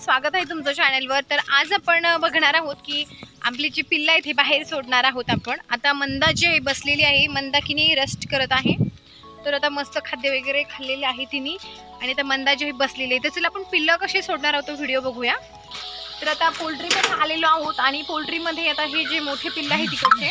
स्वागत आहे तुमचं चॅनलवर तर आज आपण बघणार आहोत की आपली जी पिल्लं आहेत हे बाहेर सोडणार आहोत आपण. आता मंदा जी आहे बसलेली आहे मंदाकिनी रेस्ट करत आहे. तर आता मस्त खाद्य वगैरे खाल्लेले आहे तिने. आणि आता मंदा जी आहे बसलेली आहे. तर चला आपण पिल्लं कशी सोडणार आहोत व्हिडिओ बघूया. तर आता पोल्ट्रीमध्ये आलेलो आहोत आणि पोल्ट्रीमध्ये आता हे जे मोठे पिल्लं आहे तिकडचे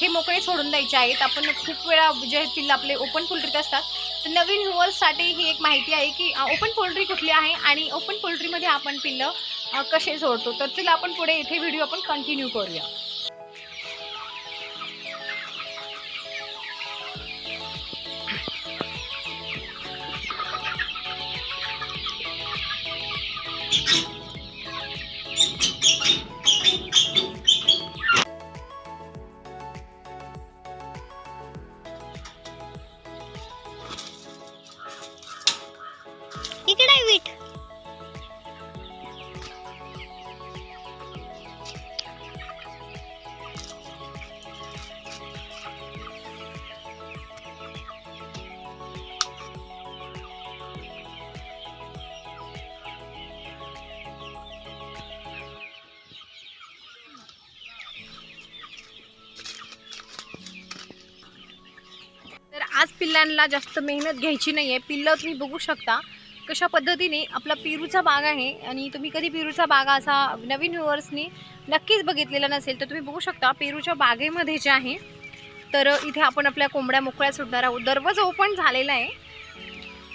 हे मोकळे सोडून द्यायचे आहेत. आपण खूप वेळा जे पिल्ल पिल्लं आपले ओपन पोल्ट्रीत असतात तर नवीन व्ह्युअर्ससाठी ही एक माहिती आहे की ओपन पोल्ट्री कुठली आहे आणि ओपन पोल्ट्रीमध्ये आपण पिल्लं कसे जोडतो? तर चला आपण पुढे इथे व्हिडिओ आपण कंटिन्यू करूया. पिल्लांना जास्त मेहनत घ्यायची नाही आहे पिल्लं तुम्ही बघू शकता कशा पद्धतीने आपला पेरूचा बाग आहे आणि तुम्ही कधी पेरूचा बाग असा नवीन व्ह्युअर्सनी नक्कीच बघितलेला नसेल तर तुम्ही बघू शकता पेरूच्या बागेमध्ये जे आहे तर इथे आपण आपल्या कोंबड्या मोकळ्या सोडणार आहोत. दरवाजा ओपन झालेला आहे.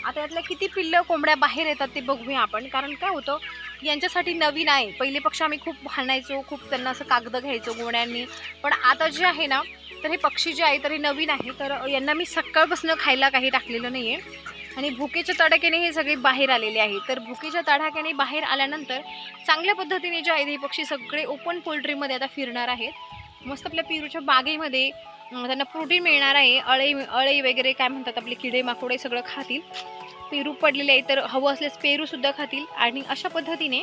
आता यातल्या किती पिल्लं कोंबड्या बाहेर येतात ते बघूया आपण. कारण काय होतं यांच्यासाठी नवीन आहे. पहिले पक्ष आम्ही खूप भांडायचो खूप त्यांना असं कागद घ्यायचो गोण्यानी. पण आता जे आहे ना तर हे पक्षी जे आहे तर हे नवीन आहे. तर यांना मी सकाळपासून खायला काही टाकलेलं नाही आहे आणि भुकेच्या तडाख्याने हे सगळे बाहेर आलेले आहे. तर भुकेच्या तडाख्याने बाहेर आल्यानंतर चांगल्या पद्धतीने जे आहेत हे पक्षी सगळे ओपन पोल्ट्रीमध्ये आता फिरणार आहेत. मस्त आपल्या पेरूच्या बागेमध्ये त्यांना प्रोटीन मिळणार आहे. अळई अळई वगैरे काय म्हणतात आपले किडे माकोडे सगळं खातील. पेरू पडलेले आहे तर हवं असल्यास पेरूसुद्धा खातील. आणि अशा पद्धतीने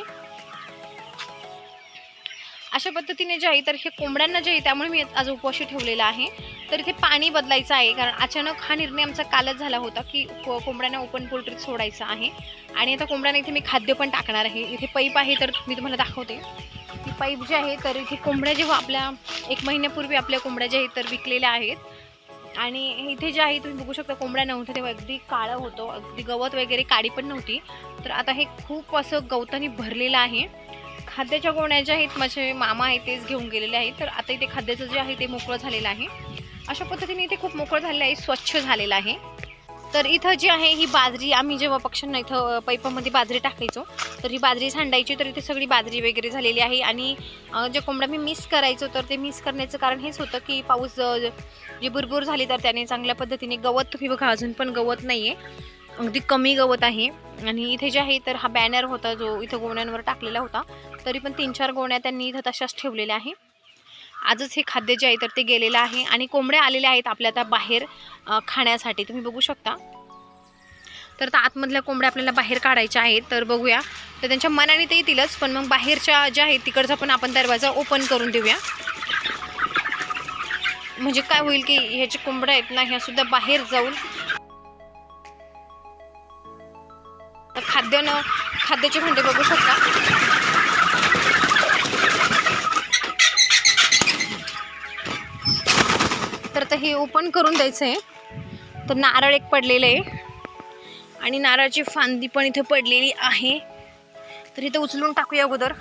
अशा पद्धतीने जे आहे तर हे कोंबड्यांना जे आहे त्यामुळे मी आज उपवाशी ठेवलेला आहे. तर इथे पाणी बदलायचं आहे कारण अचानक हा निर्णय आमचा कालच झाला होता की को- कोंबड्यांना ओपन पोल्ट्रीत सोडायचं आहे. आणि आता कोंबड्यांना इथे मी खाद्य पण टाकणार आहे. इथे पाईप आहे तर मी तुम्हाला दाखवते. ती पाईप जी आहे तर इथे कोंबड्या जेव्हा आपल्या एक महिन्यापूर्वी आपल्या कोंबड्या ज्या आहेत तर विकलेल्या आहेत. आणि इथे जे आहे तुम्ही बघू शकता कोंबड्या नव्हत्या तेव्हा अगदी काळं होतं अगदी गवत वगैरे काळी पण नव्हती. तर आता हे खूप असं गवताने भरलेलं आहे. खाद्याच्या गोण्या ज्या आहेत माझे मामा आहेत तेच घेऊन गेलेले आहेत. तर आता इथे खाद्याचं जे आहे ते मोकळं झालेलं आहे. अशा पद्धतीने इथे खूप मोकळं झालेलं आहे स्वच्छ झालेलं आहे. तर इथं जी आहे ही बाजरी आम्ही जेव्हा पक्ष्यांना इथं पैपामध्ये बाजरी टाकायचो तर ही बाजरी सांडायची तर इथे सगळी बाजरी वगैरे झालेली आहे. आणि जे कोंबड्या मी मिस करायचो तर ते मिस करण्याचं कारण हेच होतं की पाऊस जे भरभूर झाली तर त्याने चांगल्या पद्धतीने गवत तुम्ही बघा अजून पण गवत नाही आहे अगदी कमी गवत आहे. आणि इथे जे आहे तर हा बॅनर होता जो इथं गोण्यांवर टाकलेला होता. तरी पण तीन चार गोण्या त्यांनी इथं तशाच ठेवलेल्या आहे. आजच हे खाद्य जे आहे तर ते गेलेलं आहे. आणि कोंबड्या आलेल्या आहेत आपल्या आता बाहेर खाण्यासाठी. तुम्ही बघू शकता. तर आता आतमधल्या कोंबड्या आपल्याला बाहेर काढायच्या आहेत तर बघूया. तर त्यांच्या मनाने ते येतीलच पण मग बाहेरच्या ज्या आहेत तिकडचा पण आपण दरवाजा ओपन करून देऊया. म्हणजे काय होईल की ह्याच्या कोंबड्या आहेत ना ह्यासुद्धा बाहेर जाऊन तर खाद्य न खाद्याचे भांडे बघू शकता. तर आता हे ओपन करून द्यायचं आहे तर नारळ एक पडलेलं आहे. आणि नारळाची फांदी पण इथे पडलेली आहे. तर इथे उचलून टाकूया अगोदर.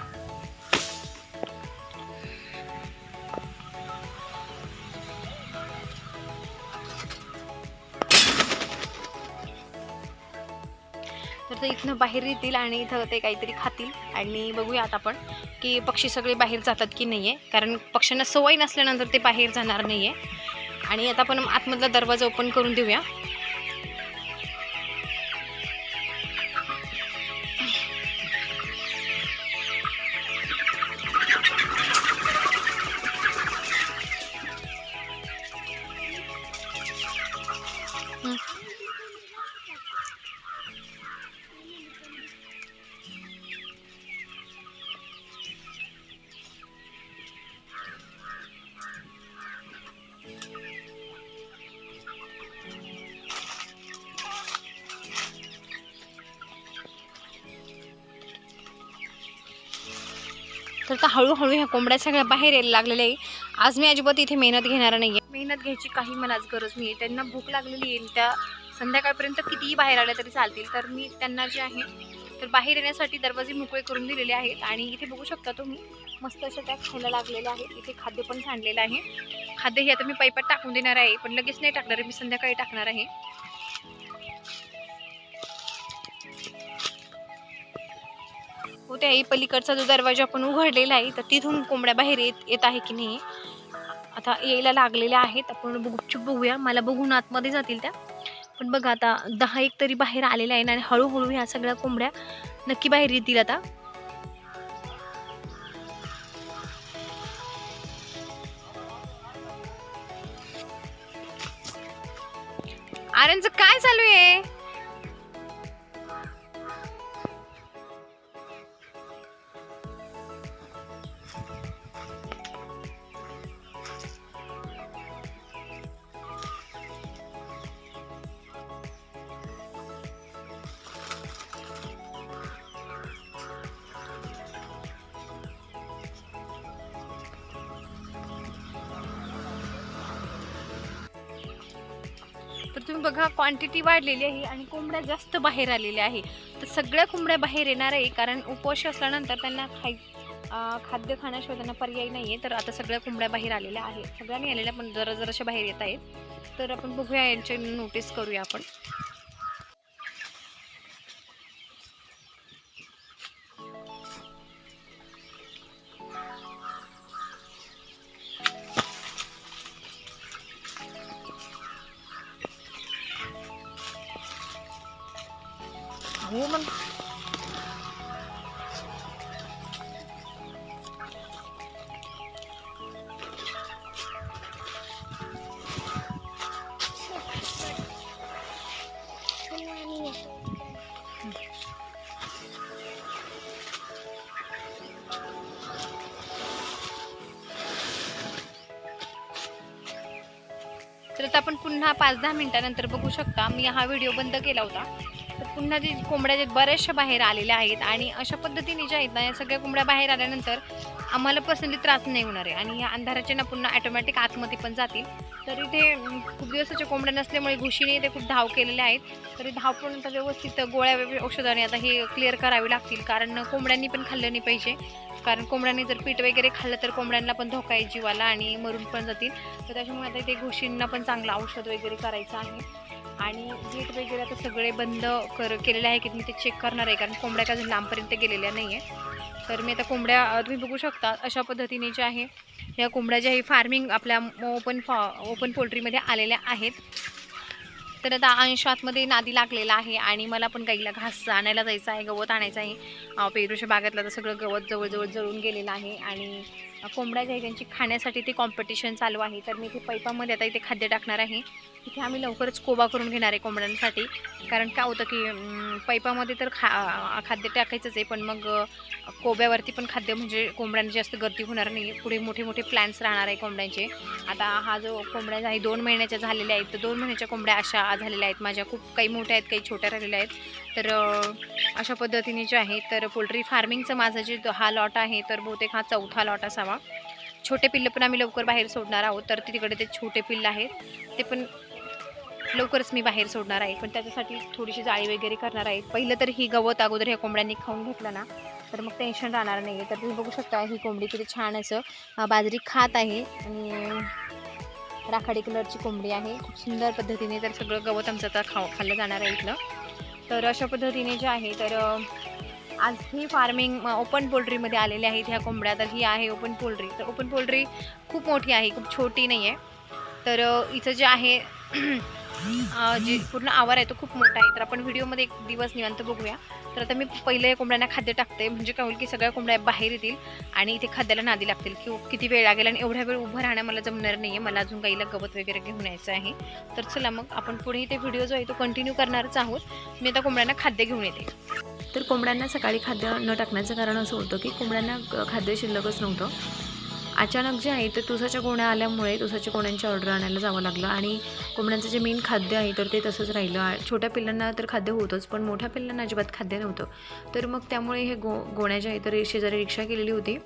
तर इथनं बाहेर येतील आणि इथं ते काहीतरी खातील. आणि बघूया आता आपण की पक्षी सगळे बाहेर जातात की नाही आहे कारण पक्ष्यांना सवय नसल्यानंतर ते बाहेर जाणार नाही आहे आणि आता आपण आतमधला दरवाजा ओपन करून देऊया. आता हळूहळू ह्या कोंबड्या सगळ्या बाहेर यायला लागलेल्या आहे. आज मी अजिबात इथे मेहनत घेणार नाही आहे मेहनत घ्यायची काही मला आज गरज नाही त्यांना भूक लागलेली आहे त्या संध्याकाळपर्यंत कितीही बाहेर आल्या तरी चालतील. तर मी त्यांना जे आहे तर बाहेर येण्यासाठी दरवाजे मोकळे करून दिलेले आहेत. आणि इथे बघू शकता तुम्ही मस्त अशा त्या खायला लागलेल्या आहेत. इथे खाद्य पण सांडलेलं आहे. खाद्य हे आता मी पैपात टाकून देणार आहे. पण लगेच नाही टाकणार आहे. मी संध्याकाळी टाकणार आहे. हो त्याही आई पलीकडचा जो दरवाजा आपण उघडलेला आहे तर तिथून कोंबड्या बाहेर येत येत आहे की नाही? आता यायला लागलेल्या आहेत. आपण गुपचूप बघूया. मला बघून आतमध्ये जातील त्या. पण बघा आता दहा एक तरी बाहेर आलेल्या आहे आणि हळूहळू ह्या सगळ्या कोंबड्या नक्की बाहेर येतील आता. आर्यनचं काय चालू आहे? तर तुम्ही बघा क्वांटिटी वाढलेली आहे आणि कोंबड्या जास्त बाहेर आलेल्या आहे. तर सगळ्या कोंबड्या बाहेर येणार आहे कारण उपवास असल्यानंतर त्यांना खाय खाद्य खाण्याशिवाय त्यांना पर्याय नाही आहे तर आता सगळ्या कोंबड्या बाहेर आलेल्या आहेत. सगळ्यांनी आलेल्या पण जरा जराशा बाहेर येत आहेत. तर आपण बघूया यांचे नोटीस करूया आपण. आता आपण पुन्हा पाच दहा मिनटानंतर बघू शकता मी हा व्हिडिओ बंद केला होता. तर पुन्हा जे कोंबड्या जे बऱ्याचशा बाहेर आलेल्या आहेत आणि अशा पद्धतीने ज्या आहेत ना या सगळ्या कोंबड्या बाहेर आल्यानंतर आम्हाला पर्सनली त्रास नाही होणार आहे आणि या अंधाराच्या ना पुन्हा ॲटोमॅटिक आतमध्ये पण जातील. तर इथे खूप दिवसाच्या कोंबड्या नसल्यामुळे घुशीने ते खूप धाव केलेले आहेत. तरी धाव पण आता व्यवस्थित गोळ्या औषधाने आता हे क्लिअर करावे लागतील. कारण कोंबड्यांनी पण खाल्लं नाही पाहिजे. कारण कोंबड्यांनी जर पीठ वगैरे खाल्लं तर कोंबड्यांना पण धोका आहे जीवाला आणि मरून पण जातील. तर त्याच्यामुळे आता ते घुशींना पण चांगलं औषध वगैरे करायचं आहे. आणि गेट वगैरे आता सगळे बंद कर केलेले आहे की मी ते चेक करणार आहे कारण कोंबड्या का अजून लांबपर्यंत गेलेल्या नाही आहे तर मी आता कोंबड्या तुम्ही बघू शकता अशा पद्धतीने ज्या आहे या कोंबड्या ज्या आहे फार्मिंग आपल्या ओपन फॉ ओपन पोल्ट्रीमध्ये आलेल्या आहेत. तर आता अंश आतमध्ये नादी लागलेला आहे आणि मला पण गाईला घास आणायला जायचं आहे गवत आणायचं आहे. पेरूच्या बागेतलं तर सगळं गवत जवळजवळ जळून गेलेलं आहे आणि कोंबड्या ज्या त्यांची खाण्यासाठी ते कॉम्पिटिशन चालू आहे. तर मी इथे पैपामध्ये आता इथे खाद्य टाकणार आहे. इथे आम्ही लवकरच कोबा करून घेणार आहे कोंबड्यांसाठी. कारण काय होतं की पैपामध्ये तर खा खाद्य टाकायचंच आहे पण मग कोब्यावरती पण खाद्य म्हणजे कोंबड्यांची जास्त गर्दी होणार नाही. पुढे मोठे मोठे प्लॅन्स राहणार आहे कोंबड्यांचे. आता हा जो कोंबड्या आहे दोन महिन्याच्या झालेल्या आहेत. तर दोन महिन्याच्या कोंबड्या अशा झालेल्या आहेत. माझ्या खूप काही मोठ्या आहेत काही छोट्या राहिलेल्या आहेत. तर अशा पद्धतीने जे आहे तर पोल्ट्री फार्मिंगचं माझं जे हा लॉट आहे तर बहुतेक हा चौथा लॉट असावा. छोटे पिल्लं पण आम्ही लवकर बाहेर सोडणार आहोत तर तिकडे ते छोटे पिल्लं आहेत. ते पण लवकरच मी बाहेर सोडणार आहे पण त्याच्यासाठी थोडीशी जाळी वगैरे करणार आहे. पहिलं तर ही गवत अगोदर ह्या कोंबड्यांनी खाऊन घेतलं ना तर मग टेन्शन राहणार नाही आहे तर तुम्ही बघू शकता ही कोंबडी किती छान असं बाजरी खात आहे आणि राखाडी कलरची कोंबडी आहे. खूप सुंदर पद्धतीने तर सगळं गवत आमचं आता खाऊ खाल्लं जाणार आहे इथलं. तर अशा पद्धतीने जे आहे तर आज ही फार्मिंग ओपन पोल्ट्रीमध्ये आलेल्या आहेत ह्या कोंबड्या. तर ही आहे ओपन पोल्ट्री तर ओपन पोल्ट्री खूप मोठी आहे खूप छोटी नाही आहे तर इथं जे आहे जे पूर्ण आवार आहे तो खूप मोठा आहे. तर आपण व्हिडिओमध्ये एक दिवस निवांत बघूया. तर आता मी पहिले कोंबड्यांना खाद्य टाकते. म्हणजे काय होईल की सगळ्या कोंबड्या बाहेर येतील आणि इथे खाद्याला नादी लागतील. की किती वेळ लागेल आणि एवढ्या वेळ उभं राहणं मला जमणार नाही आहे मला अजून गाईला गवत वगैरे घेऊन यायचं आहे. तर चला मग आपण पुढे ते व्हिडिओ जो आहे तो कंटिन्यू करणारच आहोत. मी आता कोंबड्यांना खाद्य घेऊन येते. तर कोंबड्यांना सकाळी खाद्य न टाकण्याचं कारण असं होतं की कोंबड्यांना खाद्य शिल्लकच नव्हतं. अचानक जे आहे ते तुसाच्या गोण्या आल्यामुळे तुसाच्या गोण्यांची ऑर्डर आणायला जावं लागलं. आणि कोंबड्यांचं जे मेन खाद्य आहे तर ते तसंच राहिलं. छोट्या पिल्लांना तर खाद्य होतंच पण मोठ्या पिल्लांना अजिबात खाद्य नव्हतं. तर मग त्यामुळे हे गो गोण्या जे आहे तर शेजारी रिक्षा केलेली होती.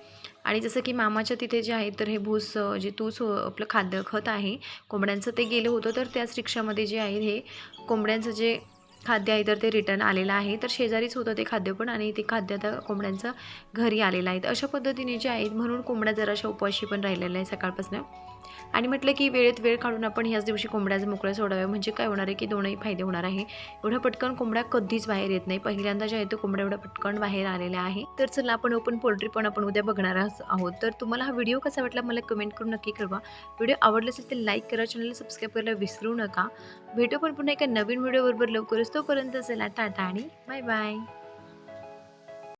आणि जसं की मामाच्या तिथे जे आहे तर हे भूस जे तूस आपलं खाद्य खत आहे कोंबड्यांचं ते गेलं होतं. तर त्याच रिक्षामध्ये जे आहे हे कोंबड्यांचं जे खाद्य आहे तर ते रिटर्न आलेलं आहे. तर शेजारीच होतं ते खाद्य पण आणि ते खाद्य आता कोंबड्यांचं घरी आलेलं आहे. तर अशा पद्धतीने जे आहेत म्हणून कोंबड्या जराशा उपवाशी पण राहिलेल्या आहे सकाळपासून. आणि म्हटलं की वेळेत वेळ काढून आपण ह्याच दिवशी कोंबड्याचं मोकळ्या सोडाव्या. म्हणजे काय होणार आहे की दोनही फायदे होणार आहे. एवढ्या पटकन कोंबड्या कधीच बाहेर येत नाही. पहिल्यांदा जे आहे तो कोंबड्या एवढ्या पटकन बाहेर आलेल्या आहे. तर चला आपण ओपन पोल्ट्री पण आपण उद्या बघणार आहोत. तर तुम्हाला हा व्हिडिओ कसा वाटला मला कमेंट करून नक्की कळवा. व्हिडिओ आवडला असेल तर लाईक करा चॅनलला सबस्क्राईब करायला विसरू नका. भेटू पण पुन्हा एका नवीन व्हिडिओबरोबर लवकरच. तोपर्यंत चला टाटा आणि बाय बाय